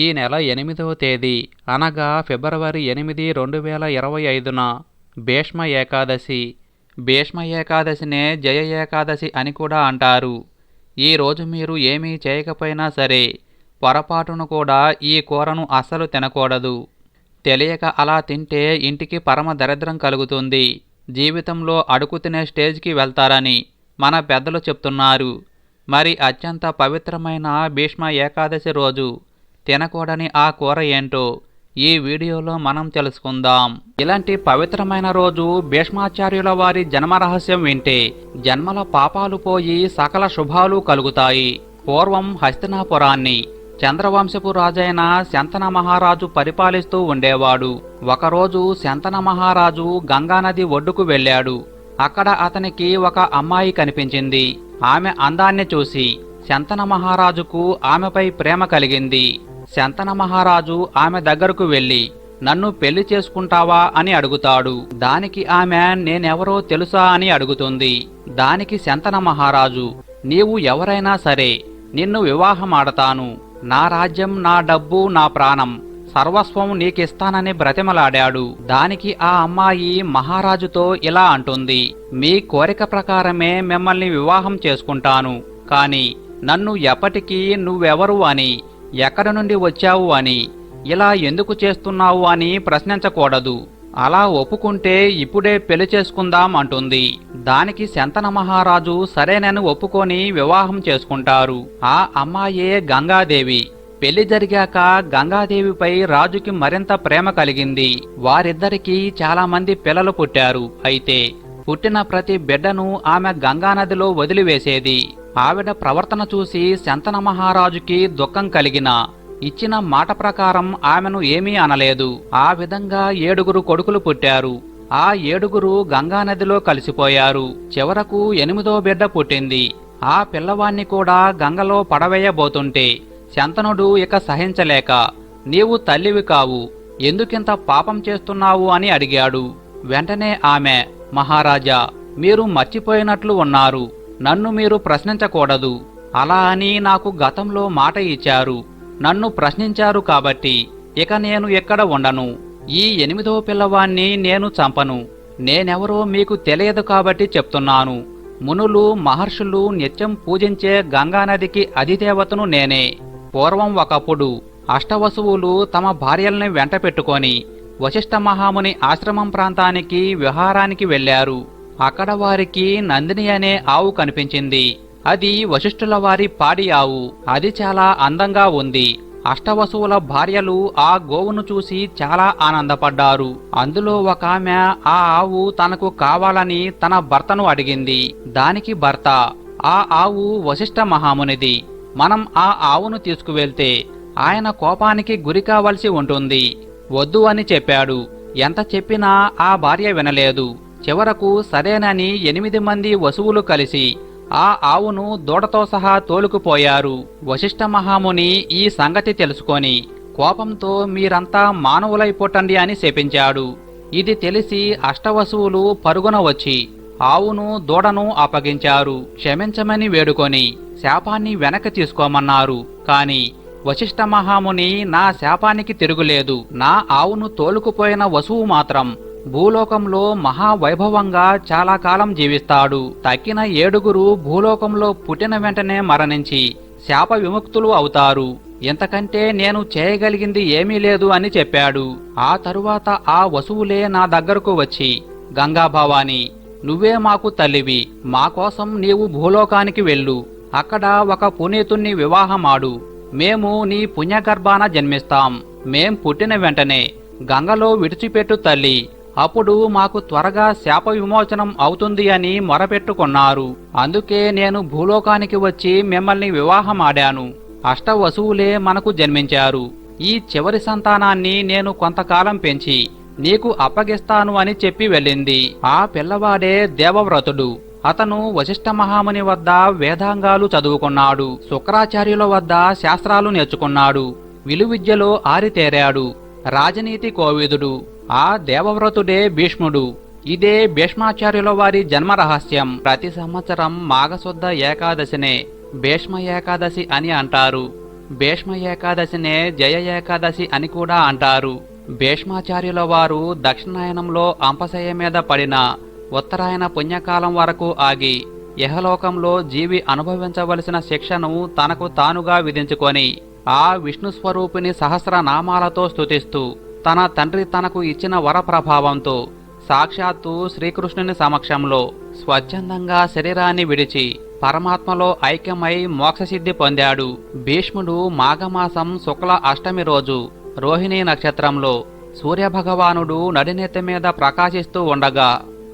ఈ నెల ఎనిమిదవ తేదీ అనగా ఫిబ్రవరి ఎనిమిది రెండు వేల ఇరవై ఐదున భీష్మ ఏకాదశి. భీష్మ ఏకాదశినే జయ ఏకాదశి అని కూడా అంటారు. ఈరోజు మీరు ఏమీ చేయకపోయినా సరే పొరపాటును కూడా ఈ కూరను అస్సలు తినకూడదు. తెలియక అలా తింటే ఇంటికి పరమ దరిద్రం కలుగుతుంది. జీవితంలో అడుగు తినే స్టేజ్కి వెళ్తారని మన పెద్దలు చెప్తున్నారు. మరి అత్యంత పవిత్రమైన భీష్మ ఏకాదశి రోజు తినకూడని ఆ కూర ఏంటో ఈ వీడియోలో మనం తెలుసుకుందాం. ఇలాంటి పవిత్రమైన రోజు భీష్మాచార్యుల వారి జన్మరహస్యం వింటే జన్మల పాపాలు పోయి సకల శుభాలు కలుగుతాయి. పూర్వం హస్తినాపురాన్ని చంద్రవంశపు రాజైన శంతన మహారాజు పరిపాలిస్తూ ఉండేవాడు. ఒకరోజు శంతన మహారాజు గంగానది ఒడ్డుకు వెళ్ళాడు. అక్కడ అతనికి ఒక అమ్మాయి కనిపించింది. ఆమె అందాన్ని చూసి శంతన మహారాజుకు ఆమెపై ప్రేమ కలిగింది. శంతన మహారాజు ఆమె దగ్గరకు వెళ్ళి నన్ను పెళ్ళి చేసుకుంటావా? అని అడుగుతాడు. దానికి ఆమె నేనెవరో తెలుసా? అని అడుగుతుంది. దానికి శంతన మహారాజు నీవు ఎవరైనా సరే నిన్ను వివాహమాడతాను. నా రాజ్యం నా డబ్బు నా ప్రాణం సర్వస్వం నీకిస్తానని బ్రతిమలాడాడు. దానికి ఆ అమ్మాయి మహారాజుతో ఇలా అంటుంది మీ కోరిక ప్రకారమే మిమ్మల్ని వివాహం చేసుకుంటాను. కాని నన్ను ఎప్పటికీ నువ్వెవరు అని ఎక్కడి నుండి వచ్చావు అని ఇలా ఎందుకు చేస్తున్నావు అని ప్రశ్నించకూడదు. అలా ఒప్పుకుంటే ఇప్పుడే పెళ్ళి చేసుకుందాం అంటుంది. దానికి శంతన మహారాజు సరేనని ఒప్పుకొని వివాహం చేసుకుంటారు. ఆ అమ్మాయే గంగాదేవి. పెళ్ళి జరిగాక గంగాదేవిపై రాజుకి మరింత ప్రేమ కలిగింది. వారిద్దరికీ చాలా మంది పిల్లలు పుట్టారు. అయితే పుట్టిన ప్రతి బిడ్డను ఆమె గంగానదిలో వదిలివేసేది. ఆవిడ ప్రవర్తన చూసి శంతన మహారాజుకి దుఃఖం కలిగిన ఇచ్చిన మాట ప్రకారం ఆమెను ఏమీ అనలేదు. ఆ విధంగా ఏడుగురు కొడుకులు పుట్టారు. ఆ ఏడుగురు గంగానదిలో కలిసిపోయారు. చివరకు ఎనిమిదో బిడ్డ పుట్టింది. ఆ పిల్లవాణ్ణి కూడా గంగలో పడవేయబోతుంటే శంతనుడు ఇక సహించలేక నీవు తల్లివి కావు. ఎందుకింత పాపం చేస్తున్నావు? అని అడిగాడు. వెంటనే ఆమె మహారాజా మీరు మర్చిపోయినట్లు ఉన్నారు. నన్ను మీరు ప్రశ్నించకూడదు. అలా అని నాకు గతంలో మాట ఇచ్చారు. నన్ను ప్రశ్నించారు కాబట్టి ఇక నేను ఎక్కడ ఉండను. ఈ ఎనిమిదో పిల్లవాణ్ణి నేను చంపను. నేనెవరో మీకు తెలియదు కాబట్టి చెప్తున్నాను. మునులు మహర్షులు నిత్యం పూజించే గంగానదికి అధిదేవతను నేనే. పూర్వం ఒకప్పుడు అష్టవసువులు తమ భార్యల్ని వెంట పెట్టుకొని వశిష్ఠ మహాముని ఆశ్రమం ప్రాంతానికి విహారానికి వెళ్ళారు అక్కడ వారికి నందిని అనే ఆవు కనిపించింది. అది వశిష్ఠుల వారి పాడి ఆవు. అది చాలా అందంగా ఉంది. అష్టవసువుల భార్యలు ఆ గోవును చూసి చాలా ఆనందపడ్డారు. అందులో ఒక ఆమె ఆ ఆవు తనకు కావాలని తన భర్తను అడిగింది. దానికి భర్త ఆ ఆవు వశిష్ఠ మహామునిది. మనం ఆ ఆవును తీసుకువెళ్తే ఆయన కోపానికి గురి కావలసి ఉంటుంది. వద్దు అని చెప్పాడు. ఎంత చెప్పినా ఆ భార్య వినలేదు. చివరకు సరేనని ఎనిమిది మంది వసువులు కలిసి ఆ ఆవును దూడతో సహా తోలుకుపోయారు. వశిష్ఠ మహాముని ఈ సంగతి తెలుసుకొని కోపంతో మీరంతా మానవులై పుట్టండి అని శపించాడు. ఇది తెలిసి అష్టవసువులు పరుగున వచ్చి ఆవును దూడను అప్పగించారు. క్షమించమని వేడుకొని శాపాన్ని వెనక్కి తీసుకోమన్నారు. కాని వశిష్ఠ మహాముని నా శాపానికి తిరుగులేదు. నా ఆవును తోలుకుపోయిన వసువు మాత్రం భూలోకంలో మహావైభవంగా చాలా కాలం జీవిస్తాడు. తక్కిన ఏడుగురు భూలోకంలో పుట్టిన వెంటనే మరణించి శాప విముక్తులు అవుతారు. ఇంతకంటే నేను చేయగలిగింది ఏమీ లేదు అని చెప్పాడు. ఆ తరువాత ఆ వసువులే నా దగ్గరకు వచ్చి గంగాభవాని నువ్వే మాకు తల్లివి. మా కోసం నీవు భూలోకానికి వెళ్ళు. అక్కడ ఒక పునీతుణ్ణి వివాహమాడు. మేము నీ పుణ్యగర్భాన జన్మిస్తాం. మేం పుట్టిన వెంటనే గంగలో విడిచిపెట్టు తల్లి. అప్పుడు మాకు త్వరగా శాప విమోచనం అవుతుంది అని మొరపెట్టుకున్నారు. అందుకే నేను భూలోకానికి వచ్చి మిమ్మల్ని వివాహమాడాను. అష్టవసువులే మనకు జన్మించారు. ఈ చివరి సంతానాన్ని నేను కొంతకాలం పెంచి నీకు అప్పగిస్తాను అని చెప్పి వెళ్ళింది. ఆ పిల్లవాడే దేవవ్రతుడు. అతను వశిష్ఠ మహాముని వద్ద వేదాంగాలు చదువుకున్నాడు. శుక్రాచార్యుల వద్ద శాస్త్రాలు నేర్చుకున్నాడు. విలువిద్యలో ఆరితేరాడు. రాజనీతి కోవిదుడు. ఆ దేవవ్రతుడే భీష్ముడు. ఇదే భీష్మాచార్యుల వారి జన్మ రహస్యం ప్రతి సంవత్సరం మాఘశుద్ధ ఏకాదశినే భీష్మ ఏకాదశి అని అంటారు. భీష్మ ఏకాదశినే జయ ఏకాదశి అని కూడా అంటారు. భీష్మాచార్యుల వారు దక్షిణాయనంలో అంపశయ మీద పడిన ఉత్తరాయణ పుణ్యకాలం వరకు ఆగి యహలోకంలో జీవి అనుభవించవలసిన శిక్షను తనకు తానుగా విధించుకొని ఆ విష్ణు స్వరూపిణి సహస్ర నామాలతో స్తుతిస్తూ తన తండ్రి తనకు ఇచ్చిన వర ప్రభావంతో సాక్షాత్తు శ్రీకృష్ణుని సమక్షంలో స్వచ్ఛందంగా శరీరాన్ని విడిచి పరమాత్మలో ఐక్యమై మోక్షసిద్ధి పొందాడు. భీష్ముడు మాఘమాసం శుక్ల అష్టమి రోజు రోహిణీ నక్షత్రంలో సూర్యభగవానుడు నడినెత్తి మీద ప్రకాశిస్తూ ఉండగా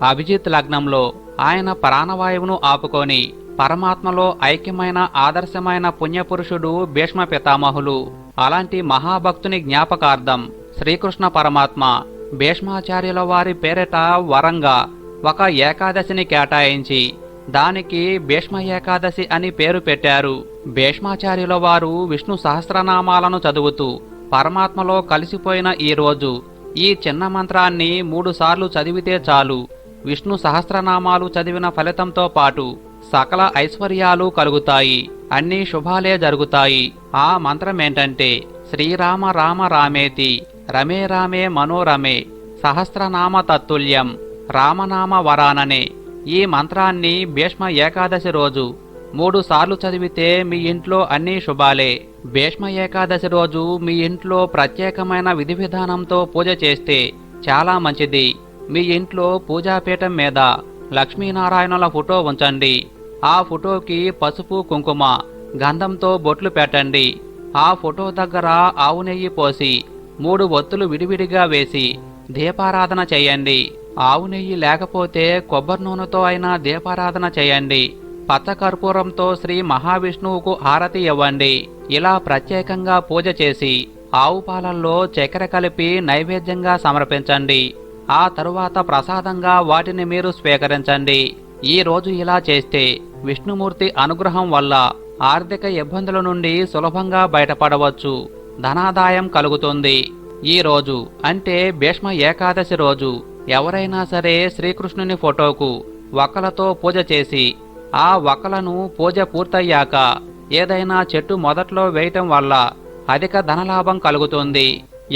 అభిజిత్ లగ్నంలో ఆయన ప్రాణవాయువును ఆపుకొని పరమాత్మలో ఐక్యమైన ఆదర్శమైన పుణ్యపురుషుడు భీష్మ పితామహులు. అలాంటి మహాభక్తుని జ్ఞాపకార్థం శ్రీకృష్ణ పరమాత్మ భీష్మాచార్యుల వారి పేరిట వరంగా ఒక ఏకాదశిని కేటాయించి దానికి భీష్మ ఏకాదశి అని పేరు పెట్టారు. భీష్మాచార్యుల వారు విష్ణు సహస్రనామాలను చదువుతూ పరమాత్మలో కలిసిపోయిన ఈ రోజు ఈ చిన్న మంత్రాన్ని మూడుసార్లు చదివితే చాలు. విష్ణు సహస్రనామాలు చదివిన ఫలితంతో పాటు సకల ఐశ్వర్యాలు కలుగుతాయి. అన్ని శుభాలే జరుగుతాయి. ఆ మంత్రమేంటంటే శ్రీరామ రామ రామేతి రమే రామే మనోరమే సహస్రనామ తత్తుల్యం రామనామ వరాననే. ఈ మంత్రాన్ని భీష్మ ఏకాదశి రోజు మూడు సార్లు చదివితే మీ ఇంట్లో అన్ని శుభాలే. భీష్మ ఏకాదశి రోజు మీ ఇంట్లో ప్రత్యేకమైన విధి విధానంతో పూజ చేస్తే చాలా మంచిది. మీ ఇంట్లో పూజాపీఠం మీద లక్ష్మీనారాయణుల ఫోటో ఉంచండి. ఆ ఫోటోకి పసుపు కుంకుమ గంధంతో బొట్లు పెట్టండి. ఆ ఫోటో దగ్గర ఆవు నెయ్యి పోసి మూడు ఒత్తులు విడివిడిగా వేసి దీపారాధన చేయండి. ఆవు నెయ్యి లేకపోతే కొబ్బరి నూనెతో అయినా దీపారాధన చేయండి. పచ్చకర్పూరంతో శ్రీ మహావిష్ణువుకు హారతి ఇవ్వండి. ఇలా ప్రత్యేకంగా పూజ చేసి ఆవు పాలల్లో చక్కెర కలిపి నైవేద్యంగా సమర్పించండి. ఆ తరువాత ప్రసాదంగా వాటిని మీరు స్వీకరించండి. ఈ రోజు ఇలా చేస్తే విష్ణుమూర్తి అనుగ్రహం వల్ల ఆర్థిక ఇబ్బందుల నుండి సులభంగా బయటపడవచ్చు. ధనాదాయం కలుగుతుంది. ఈ రోజు అంటే భీష్మ ఏకాదశి రోజు ఎవరైనా సరే శ్రీకృష్ణుని ఫోటోకు వక్కలతో పూజ చేసి ఆ వక్కలను పూజ పూర్తయ్యాక ఏదైనా చెట్టు మొదట్లో వేయటం వల్ల అధిక ధనలాభం కలుగుతుంది.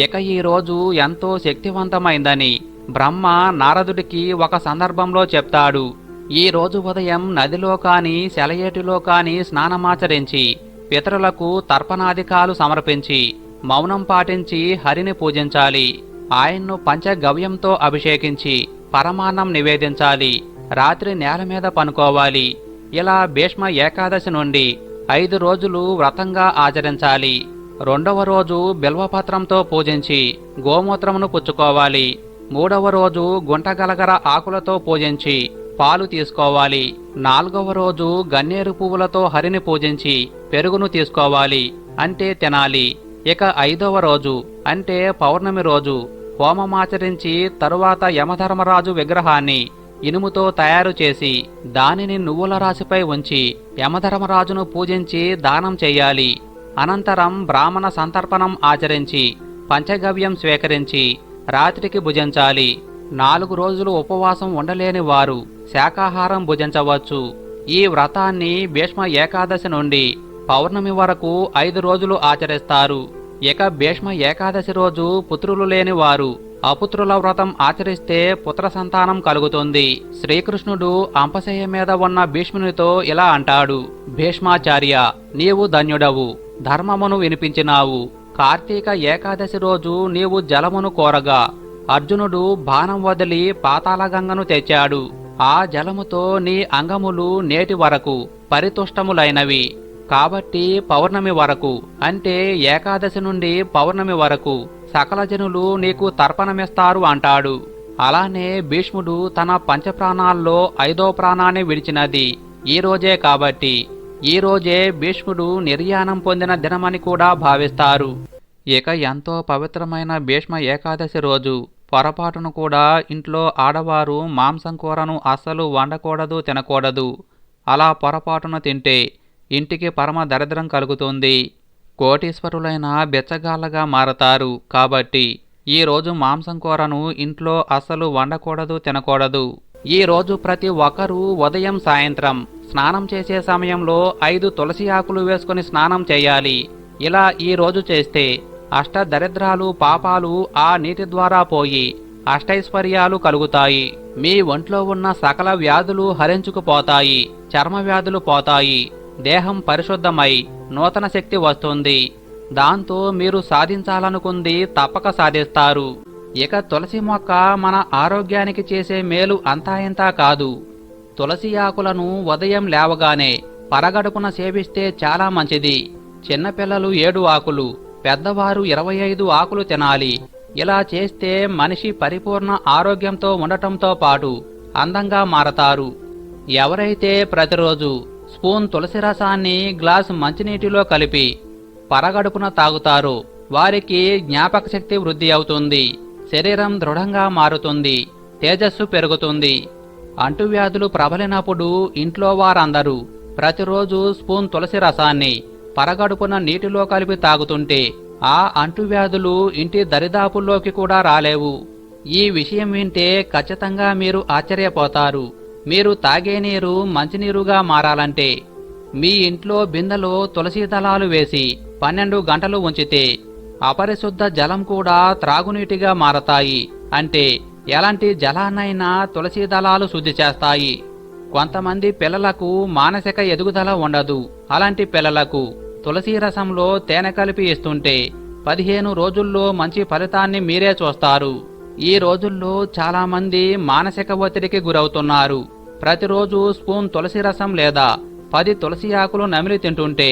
ఇక ఈ రోజు ఎంతో శక్తివంతమైందని బ్రహ్మ నారదుడికి ఒక సందర్భంలో చెప్తాడు. ఈ రోజు ఉదయం నదిలో కాని సెలయేటిలో కాని స్నానమాచరించి పితరులకు తర్పణాధికాలు సమర్పించి మౌనం పాటించి హరిని పూజించాలి. ఆయన్ను పంచగవ్యంతో అభిషేకించి పరమాన్నం నివేదించాలి. రాత్రి నేల మీద పనుకోవాలి. ఇలా భీష్మ ఏకాదశి నుండి ఐదు రోజులు వ్రతంగా ఆచరించాలి. రెండవ రోజు బిల్వపత్రంతో పూజించి గోమూత్రమును పుచ్చుకోవాలి. మూడవ రోజు గుంటగలగర ఆకులతో పూజించి పాలు తీసుకోవాలి. నాలుగవ రోజు గన్నేరు పువ్వులతో హరిని పూజించి పెరుగును తీసుకోవాలి అంటే తినాలి. ఇక ఐదవ రోజు అంటే పౌర్ణమి రోజు హోమమాచరించి తరువాత యమధర్మరాజు విగ్రహాన్ని ఇనుముతో తయారు చేసి దానిని నువ్వుల రాశిపై ఉంచి యమధర్మరాజును పూజించి దానం చేయాలి. అనంతరం బ్రాహ్మణ సంతర్పణం ఆచరించి పంచగవ్యం స్వీకరించి రాత్రికి భుజించాలి. నాలుగు రోజులు ఉపవాసం ఉండలేని వారు శాకాహారం భుజించవచ్చు. ఈ వ్రతాన్ని భీష్మ ఏకాదశి నుండి పౌర్ణమి వరకు ఐదు రోజులు ఆచరిస్తారు. ఇక భీష్మ ఏకాదశి రోజు పుత్రులు లేని వారు అపుత్రుల వ్రతం ఆచరిస్తే పుత్ర సంతానం కలుగుతుంది. శ్రీకృష్ణుడు అంపశయ్య మీద ఉన్న భీష్మునితో ఇలా అంటాడు భీష్మాచార్య నీవు ధన్యుడవు ధర్మమును వినిపించినావు. కార్తీక ఏకాదశి రోజు నీవు జలమును కోరగా అర్జునుడు బాణం వదిలి పాతాళగంగను తెచ్చాడు. ఆ జలముతో నీ అంగములు నేటి వరకు పరితుష్టములైనవి. కాబట్టి పౌర్ణమి వరకు అంటే ఏకాదశి నుండి పౌర్ణమి వరకు సకల జనులు నీకు తర్పణమిస్తారు అంటాడు. అలానే భీష్ముడు తన పంచప్రాణాల్లో ఐదో ప్రాణాన్ని విడిచినది ఈ రోజే కాబట్టి. ఈ రోజే భీష్ముడు నిర్యాణం పొందిన దినమని కూడా భావిస్తారు. ఇక ఎంతో పవిత్రమైన భీష్మ ఏకాదశి రోజు పొరపాటును కూడా ఇంట్లో ఆడవారు మాంసం కూరను అస్సలు వండకూడదు తినకూడదు. అలా పొరపాటున తింటే ఇంటికి పరమ దరిద్రం కలుగుతుంది. కోటీశ్వరులైన బెచ్చగాళ్ళగా మారతారు. కాబట్టి ఈ రోజు మాంసం కూరను ఇంట్లో అస్సలు వండకూడదు తినకూడదు. ఈ రోజు ప్రతి ఒక్కరూ ఉదయం సాయంత్రం స్నానం చేసే సమయంలో ఐదు తులసి ఆకులు వేసుకుని స్నానం చేయాలి. ఇలా ఈ రోజు చేస్తే అష్ట దరిద్రాలు పాపాలు ఆ నీటి ద్వారా పోయి అష్టైశ్వర్యాలు కలుగుతాయి. మీ ఒంట్లో ఉన్న సకల వ్యాధులు హరించుకుపోతాయి చర్మ వ్యాధులు పోతాయి దేహం పరిశుద్ధమై నూతన శక్తి వస్తుంది. దాంతో మీరు సాధించాలనుకుంది తప్పక సాధిస్తారు. ఇక తులసి మొక్క మన ఆరోగ్యానికి చేసే మేలు అంతా ఇంతా కాదు. తులసి ఆకులను ఉదయం లేవగానే పరగడుపున సేవిస్తే చాలా మంచిది. చిన్నపిల్లలు ఏడు ఆకులు పెద్దవారు ఇరవై ఐదు ఆకులు తినాలి. ఇలా చేస్తే మనిషి పరిపూర్ణ ఆరోగ్యంతో ఉండటంతో పాటు అందంగా మారతారు. ఎవరైతే ప్రతిరోజు స్పూన్ తులసి రసాన్ని గ్లాస్ మంచినీటిలో కలిపి పరగడుపున తాగుతారో వారికి జ్ఞాపక శక్తి వృద్ధి అవుతుంది. శరీరం దృఢంగా మారుతుంది. తేజస్సు పెరుగుతుంది. అంటువ్యాధులు ప్రబలినప్పుడు ఇంట్లో వారందరూ ప్రతిరోజు స్పూన్ తులసి రసాన్ని పరగడుపున నీటిలో కలిపి తాగుతుంటే ఆ అంటువ్యాధులు ఇంటి దరిదాపుల్లోకి కూడా రాలేవు. ఈ విషయం వింటే ఖచ్చితంగా మీరు ఆశ్చర్యపోతారు. మీరు తాగే నీరు మంచినీరుగా మారాలంటే మీ ఇంట్లో బిందెలో తులసి దళాలు వేసి పన్నెండు గంటలు ఉంచితే అపరిశుద్ధ జలం కూడా త్రాగునీటిగా మారతాయి. అంటే ఎలాంటి జలాన్నైనా తులసి దళాలు శుద్ధి చేస్తాయి. కొంతమంది పిల్లలకు మానసిక ఎదుగుదల ఉండదు. అలాంటి పిల్లలకు తులసి రసంలో తేనె కలిపి ఇస్తుంటే పదిహేను రోజుల్లో మంచి ఫలితాన్ని మీరే చూస్తారు. ఈ రోజుల్లో చాలా మంది మానసిక ఒత్తిడికి గురవుతున్నారు. ప్రతిరోజు స్పూన్ తులసి రసం లేదా పది తులసి ఆకులు నమిలి తింటుంటే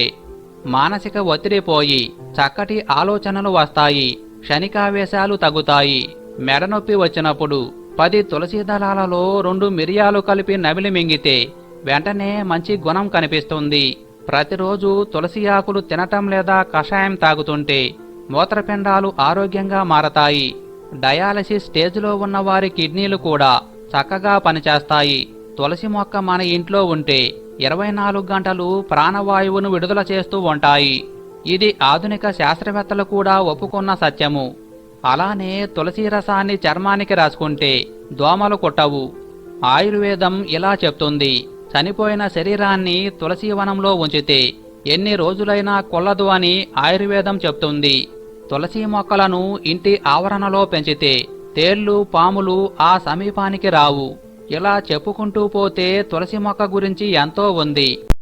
మానసిక ఒత్తిడి పోయి చక్కటి ఆలోచనలు వస్తాయి క్షణికావేశాలు తగ్గుతాయి. మెడనొప్పి వచ్చినప్పుడు పది తులసి దళాలలో రెండు మిరియాలు కలిపి నమిలి మింగితే వెంటనే మంచి గుణం కనిపిస్తుంది. ప్రతిరోజు తులసి ఆకులు తినటం లేదా కషాయం తాగుతుంటే మూత్రపిండాలు ఆరోగ్యంగా మారతాయి. డయాలసిస్ స్టేజ్లో ఉన్న వారి కిడ్నీలు కూడా చక్కగా పనిచేస్తాయి. తులసి మొక్క మన ఇంట్లో ఉంటే ఇరవై నాలుగు గంటలు ప్రాణవాయువును విడుదల చేస్తూ ఉంటాయి. ఇది ఆధునిక శాస్త్రవేత్తలు కూడా ఒప్పుకున్న సత్యము. అలానే తులసి రసాన్ని చర్మానికి రాసుకుంటే దోమలు కుట్టవు. ఆయుర్వేదం ఇలా చెప్తుంది. చనిపోయిన శరీరాన్ని తులసీవనంలో ఉంచితే ఎన్ని రోజులైనా కొల్లదు అని ఆయుర్వేదం చెప్తుంది. తులసి మొక్కలను ఇంటి ఆవరణలో పెంచితే తేళ్ళు పాములు ఆ సమీపానికి రావు. ఇలా చెప్పుకుంటూ పోతే తులసి మొక్క గురించి ఎంతో ఉంది.